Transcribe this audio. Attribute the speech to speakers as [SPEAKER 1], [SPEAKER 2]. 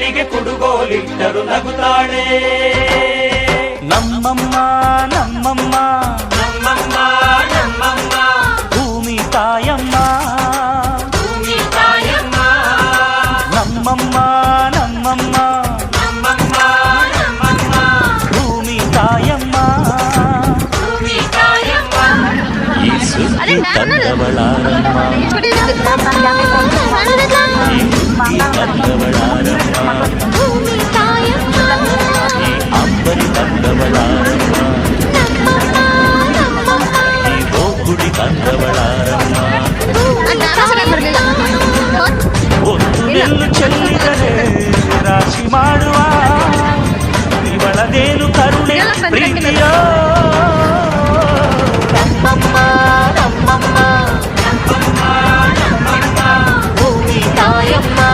[SPEAKER 1] ಊರಿಗೆ ಕುಡುಗೋಲಿಟ್ಟರು ನಗುತ್ತಾಳೆ
[SPEAKER 2] ನಮ್ಮಮ್ಮ ನಮ್ಮಮ್ಮ
[SPEAKER 1] ನಮ್ಮಮ್ಮ ನಮ್ಮಮ್ಮ
[SPEAKER 2] ಭೂಮಿ ತಾಯಮ್ಮ
[SPEAKER 1] ಭೂಮಿ ತಾಯಮ್ಮ
[SPEAKER 2] ನಮ್ಮಮ್ಮ ನಮ್ಮಮ್ಮ
[SPEAKER 1] ನಮ್ಮಮ್ಮ ನಮ್ಮಮ್ಮ
[SPEAKER 2] ಭೂಮಿ ತಾಯಮ್ಮ
[SPEAKER 1] ಭೂಮಿ ತಾಯಮ್ಮ
[SPEAKER 2] ಈ ಸುದ್ದಿ ತಂದವಳಾರಮ್ಮ ಈ ಸುದ್ದಿ ತಂದವಳಾರಮ್ಮ చెల్లు చెల్లు